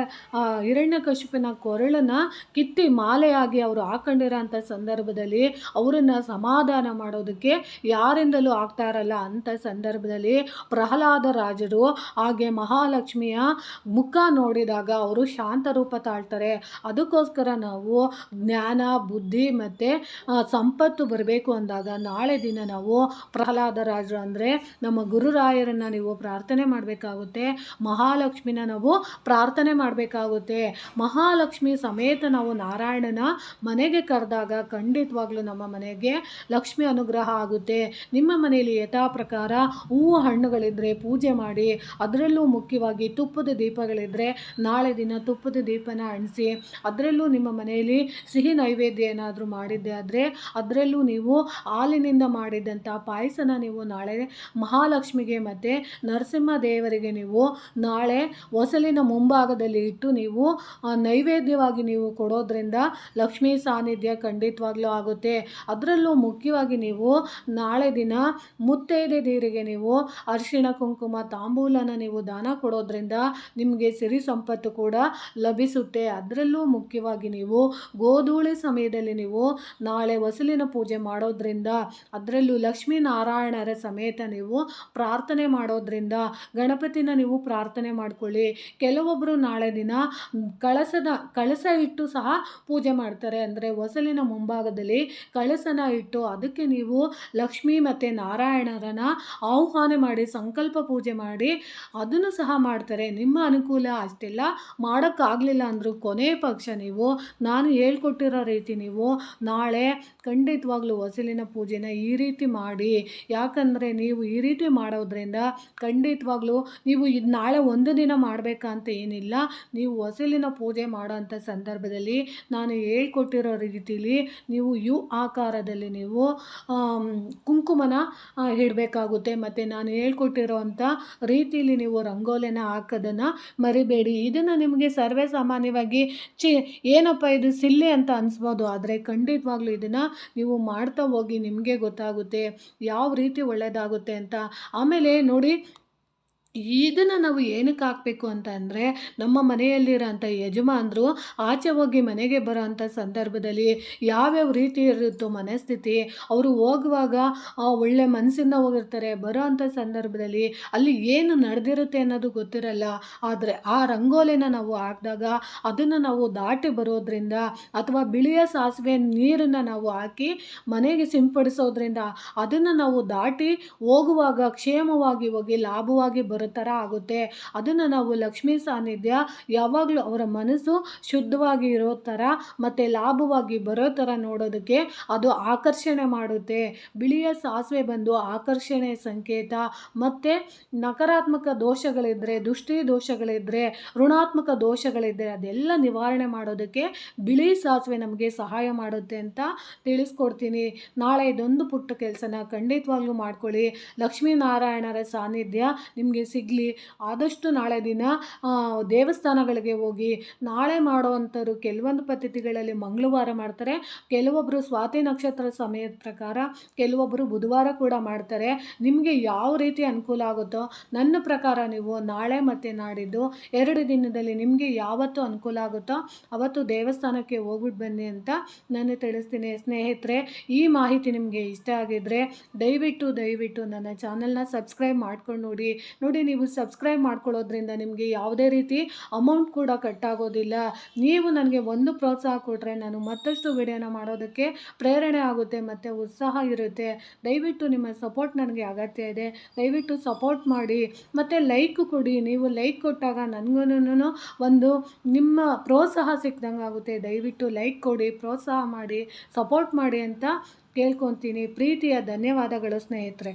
ಹಿರಣ್ಯಕಶಿಪನ ಕೊರಳನ್ನು ಕಿತ್ತಿ ಮಾಲೆಯಾಗಿ ಅವರು ಹಾಕೊಂಡಿರೋಂಥ ಸಂದರ್ಭದಲ್ಲಿ ಅವರನ್ನು ಸಮಾಧಾನ ಮಾಡೋದಕ್ಕೆ ಯಾರಿಂದಲೂ ಆಗ್ತಾ ಇರಲ್ಲ ಅಂಥ ಸಂದರ್ಭದಲ್ಲಿ ಪ್ರಹ್ಲಾದ ರಾಜರು ಹಾಗೆ ಮಹಾಲಕ್ಷ್ಮಿಯ ಮುಖ ನೋಡಿದಾಗ ಅವರು ಶಾಂತ ರೂಪ ತಾಳ್ತಾರೆ. ಅದಕ್ಕೋಸ್ಕರ ನಾವು ಜ್ಞಾನ, ಬುದ್ಧಿ ಮತ್ತು ಸಂಪತ್ತು ಬರಬೇಕು ಅಂದಾಗ ನಾಳೆ ದಿನ ನಾವು ಪ್ರಹ್ಲಾದ ರಾಜರು ಅಂದರೆ ನಮ್ಮ ಗುರುರಾಯರನ್ನು ನೀವು ಪ್ರಾರ್ಥನೆ ಮಾಡಬೇಕಾಗುತ್ತೆ. ಮಹಾಲಕ್ಷ್ಮಿನ ನಾವು ಪ್ರಾರ್ಥನೆ ಮಾಡಬೇಕಾಗುತ್ತೆ. ಮಹಾಲಕ್ಷ್ಮಿ ಸಮೇತ ನಾವು ನಾರಾಯಣನ ಮನೆಗೆ ಕರೆದಾಗ ಖಂಡಿತವಾಗ್ಲೂ ನಮ್ಮ ಮನೆಗೆ ಲಕ್ಷ್ಮಿ ಅನುಗ್ರಹ ಆಗುತ್ತೆ. ನಿಮ್ಮ ಮನೆಯಲ್ಲಿ ಯಥಾ ಪ್ರಕಾರ ಹೂವು ಹಣ್ಣುಗಳಿದ್ದರೆ ಪೂಜೆ ಮಾಡಿ, ಅದರಲ್ಲೂ ಮುಖ್ಯವಾಗಿ ತುಪ್ಪದ ದೀಪಗಳಿದ್ದರೆ ನಾಳೆ ದಿನ ತುಪ್ಪದ ದೀಪನ ಅಣಿಸಿ, ಅದರಲ್ಲೂ ನಿಮ್ಮ ಮನೆಯಲ್ಲಿ ಸಿಹಿ ನೈವೇದ್ಯ ಏನಾದರೂ ಮಾಡಿದ್ದೆ ಆದರೆ ಅದರಲ್ಲೂ ನೀವು ಹಾಲಿನಿಂದ ಮಾಡಿದಂಥ ಪಾಯಸನ ನೀವು ನಾಳೆ ಮಹಾಲಕ್ಷ್ಮಿಗೆ ಮತ್ತು ನರಸಿಂಹ ದೇವರಿಗೆ ನೀವು ನಾಳೆ ಹೊಸಲಿನ ಮುಂಭಾಗದಲ್ಲಿ ಇಟ್ಟು ನೀವು ನೈವೇದ್ಯವಾಗಿ ನೀವು ಕೊಡೋದ್ರಿಂದ ಲಕ್ಷ್ಮೀ ಸಾನ್ನಿಧ್ಯ ಖಂಡಿತವಾಗ್ಲೂ ಆಗುತ್ತೆ. ಅದರಲ್ಲೂ ಮುಖ್ಯವಾಗಿ ನೀವು ನಾಳೆ ದಿನ ಮುತ್ತೈದೆ ದೇವರಿಗೆ ನೀವು ಅರಿಶಿಣ, ಕುಂಕುಮ, ತಾಂಬೂಲನ ನೀವು ದಾನ ಕೊಡೋದ್ರಿಂದ ನಿಮಗೆ ಸಿರಿ ಸಂಪತ್ತು ಕೂಡ ಲಭಿಸುತ್ತೆ. ಅದರಲ್ಲೂ ಮುಖ್ಯವಾಗಿ ನೀವು ಗೋಧೂಳಿ ಸಮಯದಲ್ಲಿ ನೀವು ನಾಳೆ ಹೊಸಲಿನ ಪೂಜೆ ಮಾಡೋದ್ರಿಂದ ಅದರಲ್ಲೂ ಲಕ್ಷ್ಮೀನಾರಾಯಣರ ಸಮೇತ ನೀವು ಪ್ರಾರ್ಥನೆ ಮಾಡೋದ್ರಿಂದ ಗಣಪತಿನ ನೀವು ಪ್ರಾರ್ಥನೆ ಮಾಡ್ಕೊಳ್ಳಿ. ಕೆಲವೊಬ್ಬರು ನಾಳೆ ದಿನ ಕಳಸದ, ಕಳಸ ಇಟ್ಟು ಸಹ ಪೂಜೆ ಮಾಡ್ತಾರೆ. ಅಂದರೆ ಹೊಸಲಿನ ಮುಂಭಾಗದಲ್ಲಿ ಕಳಸನ ಇಟ್ಟು ಅದಕ್ಕೆ ನೀವು ಲಕ್ಷ್ಮೀ ಮತ್ತು ನಾರಾಯಣರನ್ನ ಆಹ್ವಾನ ಮಾಡಿ, ಸಂಕಲ್ಪ ಪೂಜೆ ಮಾಡಿ ಅದನ್ನು ಸಹ ಮಾಡ್ತಾರೆ. ನಿಮ್ಮ ಅನುಕೂಲ ಅಷ್ಟೆಲ್ಲ ಮಾಡೋಕ್ಕಾಗಲಿಲ್ಲ ಅಂದರೂ ಕೊನೆ ಪಕ್ಷ ನೀವು, ನಾನು ಹೇಳ್ಕೊಟ್ಟಿರೋ ರೀತಿ ನೀವು ನಾಳೆ ಖಂಡಿತವಾಗ್ಲೂ ಹೊಸಲಿನ ಪೂಜೆನ ಈ ರೀತಿ ಮಾಡಿ. ಯಾಕಂದರೆ ನೀವು ಈ ರೀತಿ ಮಾಡೋದ್ರಿಂದ ಖಂಡಿತವಾಗ್ಲೂ ನೀವು ಇದು ನಾಳೆ ಒಂದು ದಿನ ಮಾಡಬೇಕಂತ ಏನಿಲ್ಲ. ನೀವು ಹೊಸಲಿನ ಪೂಜೆ ಮಾಡೋಂಥ ಸಂದರ್ಭದಲ್ಲಿ ನಾನು ಹೇಳ್ಕೊಟ್ಟಿರೋ ರೀತಿಲಿ ನೀವು ಯು ಆಕಾರದಲ್ಲಿ ನೀವು ಕುಂಕುಮನ ಇಡಬೇಕಾಗುತ್ತೆ. ಮತ್ತು ನಾನು ಹೇಳ್ಕೊಟ್ಟಿರೋವಂಥ ರೀತಿಯಲ್ಲಿ ನೀವು ರಂಗೋಲೆನ ಹಾಕೋದನ್ನು ಮರಿಬೇಡಿ. ಇದನ್ನು ನಿಮಗೆ ಸರ್ವೇ ಸಾಮಾನ್ಯವಾಗಿ ಚಿ ಏನಪ್ಪ ಇದು ಸಿಲ್ಲಿ ಅಂತ ಅನಿಸ್ಬೋದು. ಆದರೆ ಖಂಡಿತವಾಗ್ಲೂ ಇದನ್ನು ನೀವು ಮಾಡ್ತಾ ಹೋಗಿ ನಿಮಗೆ ಗೊತ್ತಾಗುತ್ತೆ ಯಾವ ರೀತಿ ಒಳ್ಳೆಯದಾಗುತ್ತೆ ಅಂತ. ಆಮೇಲೆ ನೋಡಿ ಇದನ್ನು ನಾವು ಏನಕ್ಕೆ ಹಾಕಬೇಕು ಅಂತ ಅಂದರೆ ನಮ್ಮ ಮನೆಯಲ್ಲಿರೋಂಥ ಯಜಮಾನರು ಆಚೆ ಹೋಗಿ ಮನೆಗೆ ಬರೋ ಅಂಥ ಸಂದರ್ಭದಲ್ಲಿ ಯಾವ್ಯಾವ ರೀತಿ ಇರುತ್ತೋ ಮನಸ್ಥಿತಿ, ಅವರು ಹೋಗುವಾಗ ಒಳ್ಳೆ ಮನಸ್ಸಿಂದ ಹೋಗಿರ್ತಾರೆ ಬರೋ ಅಂಥ ಸಂದರ್ಭದಲ್ಲಿ ಅಲ್ಲಿ ಏನು ನಡೆದಿರುತ್ತೆ ಅನ್ನೋದು ಗೊತ್ತಿರಲ್ಲ. ಆದರೆ ಆ ರಂಗೋಲಿನ ನಾವು ಹಾಕಿದಾಗ ಅದನ್ನು ನಾವು ದಾಟಿ ಬರೋದ್ರಿಂದ ಅಥವಾ ಬಿಳಿಯ ಸಾಸಿವೆ ನೀರನ್ನು ನಾವು ಹಾಕಿ ಮನೆಗೆ ಸಿಂಪಡಿಸೋದ್ರಿಂದ ಅದನ್ನು ನಾವು ದಾಟಿ ಹೋಗುವಾಗ ಕ್ಷೇಮವಾಗಿ ಹೋಗಿ ಲಾಭವಾಗಿ ಬರೋ ಥರ ಆಗುತ್ತೆ. ಅದನ್ನು ನಾವು ಲಕ್ಷ್ಮೀ ಸಾನ್ನಿಧ್ಯ ಯಾವಾಗಲೂ ಅವರ ಮನಸ್ಸು ಶುದ್ಧವಾಗಿ ಇರೋ ಥರ ಮತ್ತು ಲಾಭವಾಗಿ ಬರೋ ಥರ ನೋಡೋದಕ್ಕೆ ಅದು ಆಕರ್ಷಣೆ ಮಾಡುತ್ತೆ. ಬಿಳಿಯ ಸಾಸಿವೆ ಬಂದು ಆಕರ್ಷಣೆ ಸಂಕೇತ. ಮತ್ತು ನಕಾರಾತ್ಮಕ ದೋಷಗಳಿದ್ದರೆ ದೃಷ್ಟಿ ದೋಷಗಳಿದ್ದರೆ ಋಣಾತ್ಮಕ ದೋಷಗಳಿದ್ದರೆ ಅದೆಲ್ಲ ನಿವಾರಣೆ ಮಾಡೋದಕ್ಕೆ ಬಿಳಿ ಸಾಸಿವೆ ನಮಗೆ ಸಹಾಯ ಮಾಡುತ್ತೆ ಅಂತ ತಿಳಿಸ್ಕೊಡ್ತೀನಿ. ನಾಳೆ ಇದೊಂದು ಪುಟ್ಟ ಕೆಲಸನ ಖಂಡಿತವಾಗ್ಲೂ ಮಾಡ್ಕೊಳ್ಳಿ. ಲಕ್ಷ್ಮೀನಾರಾಯಣರ ಸಾನ್ನಿಧ್ಯ ನಿಮಗೆ ಸಿಗಲಿ. ಆದಷ್ಟು ನಾಳೆ ದಿನ ದೇವಸ್ಥಾನಗಳಿಗೆ ಹೋಗಿ ನಾಳೆ ಮಾಡೋವಂಥವ್ರು ಕೆಲವೊಂದು ಪದ್ಧತಿಗಳಲ್ಲಿ ಮಂಗಳವಾರ ಮಾಡ್ತಾರೆ. ಕೆಲವೊಬ್ಬರು ಸ್ವಾತಿ ನಕ್ಷತ್ರ ಸಮಯದ ಪ್ರಕಾರ ಕೆಲವೊಬ್ಬರು ಬುಧವಾರ ಕೂಡ ಮಾಡ್ತಾರೆ. ನಿಮಗೆ ಯಾವ ರೀತಿ ಅನುಕೂಲ ಆಗುತ್ತೋ, ನನ್ನ ಪ್ರಕಾರ ನೀವು ನಾಳೆ ಮತ್ತು ನಾಡಿದ್ದು ಎರಡು ದಿನದಲ್ಲಿ ನಿಮಗೆ ಯಾವತ್ತು ಅನುಕೂಲ ಆಗುತ್ತೋ, ಅವತ್ತು ದೇವಸ್ಥಾನಕ್ಕೆ ಹೋಗ್ಬಿಟ್ಟು ಬನ್ನಿ ಅಂತ ನಾನು ತಿಳಿಸ್ತೀನಿ. ಸ್ನೇಹಿತರೆ, ಈ ಮಾಹಿತಿ ನಿಮಗೆ ಇಷ್ಟ ಆಗಿದ್ದರೆ ದಯವಿಟ್ಟು ದಯವಿಟ್ಟು ನನ್ನ ಚಾನಲ್ನ ಸಬ್ಸ್ಕ್ರೈಬ್ ಮಾಡ್ಕೊಂಡು ನೋಡಿ. ನೋಡಿ ನೀವು ಸಬ್ಸ್ಕ್ರೈಬ್ ಮಾಡ್ಕೊಳ್ಳೋದ್ರಿಂದ ನಿಮಗೆ ಯಾವುದೇ ರೀತಿ ಅಮೌಂಟ್ ಕೂಡ ಕಟ್ಟಾಗೋದಿಲ್ಲ ನೀವು ನನಗೆ ಒಂದು ಪ್ರೋತ್ಸಾಹ ಕೊಟ್ಟರೆ ನಾನು ಮತ್ತಷ್ಟು ವಿಡಿಯೋನ ಮಾಡೋದಕ್ಕೆ ಪ್ರೇರಣೆ ಆಗುತ್ತೆ, ಮತ್ತು ಉತ್ಸಾಹ ಇರುತ್ತೆ. ದಯವಿಟ್ಟು ನಿಮ್ಮ ಸಪೋರ್ಟ್ ನನಗೆ ಅಗತ್ಯ ಇದೆ. ದಯವಿಟ್ಟು ಸಪೋರ್ಟ್ ಮಾಡಿ, ಮತ್ತು ಲೈಕ್ ಕೊಡಿ. ನೀವು ಲೈಕ್ ಕೊಟ್ಟಾಗ ನನಗೂ ಒಂದು ನಿಮ್ಮ ಪ್ರೋತ್ಸಾಹ ಸಿಕ್ಕಿದಂಗೆ ಆಗುತ್ತೆ. ದಯವಿಟ್ಟು ಲೈಕ್ ಕೊಡಿ, ಪ್ರೋತ್ಸಾಹ ಮಾಡಿ ಸಪೋರ್ಟ್ ಮಾಡಿ ಅಂತ ಕೇಳ್ಕೊತೀನಿ. ಪ್ರೀತಿಯ ಧನ್ಯವಾದಗಳು ಸ್ನೇಹಿತರೆ.